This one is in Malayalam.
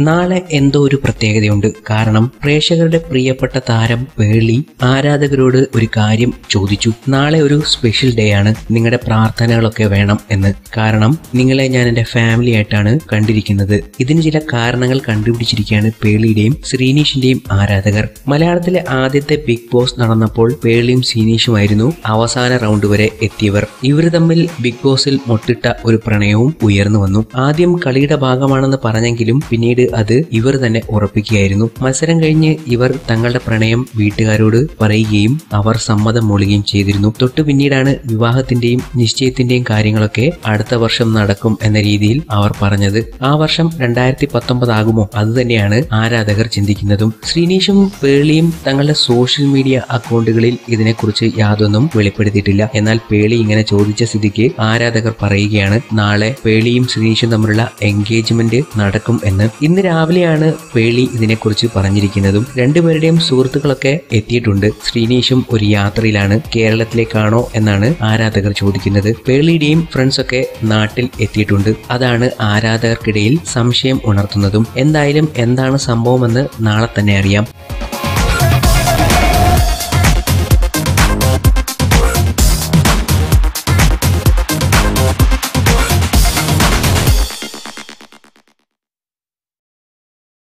നാളെ എന്തോ ഒരു പ്രത്യേകതയുണ്ട്. കാരണം പ്രേക്ഷകരുടെ പ്രിയപ്പെട്ട താരം പേളി ആരാധകരോട് ഒരു കാര്യം ചോദിച്ചു. നാളെ ഒരു സ്പെഷ്യൽ ഡേ ആണ്. നിങ്ങളുടെ പ്രാർത്ഥനകളൊക്കെ വേണം എന്ന്. കാരണം നിങ്ങളെ ഞാൻ എന്റെ ഫാമിലി ആയിട്ടാണ് കണ്ടിരിക്കുന്നത്. ഇതിന് ചില കാരണങ്ങൾ കണ്ടുപിടിച്ചിരിക്കുകയാണ് പേളിയുടെയും ശ്രീനീഷിന്റെയും ആരാധകർ. മലയാളത്തിലെ ആദ്യത്തെ ബിഗ് ബോസ് നടന്നപ്പോൾ പേളിയും ശ്രീനീഷുമായിരുന്നു അവസാന റൗണ്ട് വരെ എത്തിയവർ. ഇവർ തമ്മിൽ ബിഗ് ബോസിൽ മൊട്ടിട്ട ഒരു പ്രണയവും ഉയർന്നു വന്നു. ആദ്യം കളിയുടെ ഭാഗമാണെന്ന് പറഞ്ഞെങ്കിലും പിന്നീട് അത് ഇവർ തന്നെ ഉറപ്പിക്കുകയായിരുന്നു. മത്സരം കഴിഞ്ഞ് ഇവർ തങ്ങളുടെ പ്രണയം വീട്ടുകാരോട് പറയുകയും അവർ സമ്മതം മൂളുകയും ചെയ്തിരുന്നു. തൊട്ടു പിന്നീടാണ് വിവാഹത്തിന്റെയും നിശ്ചയത്തിന്റെയും കാര്യങ്ങളൊക്കെ അടുത്ത വർഷം നടക്കും എന്ന രീതിയിൽ അവർ പറഞ്ഞത്. ആ വർഷം രണ്ടായിരത്തി പത്തൊമ്പത് ആകുമോ? അത് തന്നെയാണ് ആരാധകർ ചിന്തിക്കുന്നതും. ശ്രീനീഷും പേളിയും തങ്ങളുടെ സോഷ്യൽ മീഡിയ അക്കൗണ്ടുകളിൽ ഇതിനെക്കുറിച്ച് യാതൊന്നും വെളിപ്പെടുത്തിയിട്ടില്ല. എന്നാൽ പേളി ഇങ്ങനെ ചോദിച്ച സ്ഥിതിക്ക് ആരാധകർ പറയുകയാണ് നാളെ പേളിയും ശ്രീനീഷും തമ്മിലുള്ള എൻഗേജ്മെന്റ് നടക്കും എന്ന്. ഇന്ന് രാവിലെയാണ് വേളി ഇതിനെക്കുറിച്ച് പറഞ്ഞിരിക്കുന്നതും. രണ്ടുപേരുടെയും സുഹൃത്തുക്കളൊക്കെ എത്തിയിട്ടുണ്ട്. ശ്രീനീഷും ഒരു യാത്രയിലാണ്. കേരളത്തിലേക്കാണോ എന്നാണ് ആരാധകർ ചോദിക്കുന്നത്. വേളിയുടെയും ഫ്രണ്ട്സൊക്കെ നാട്ടിൽ എത്തിയിട്ടുണ്ട്. അതാണ് ആരാധകർക്കിടയിൽ സംശയം ഉണർത്തുന്നതും. എന്തായാലും എന്താണ് സംഭവമെന്ന് നാളെ തന്നെ അറിയാം.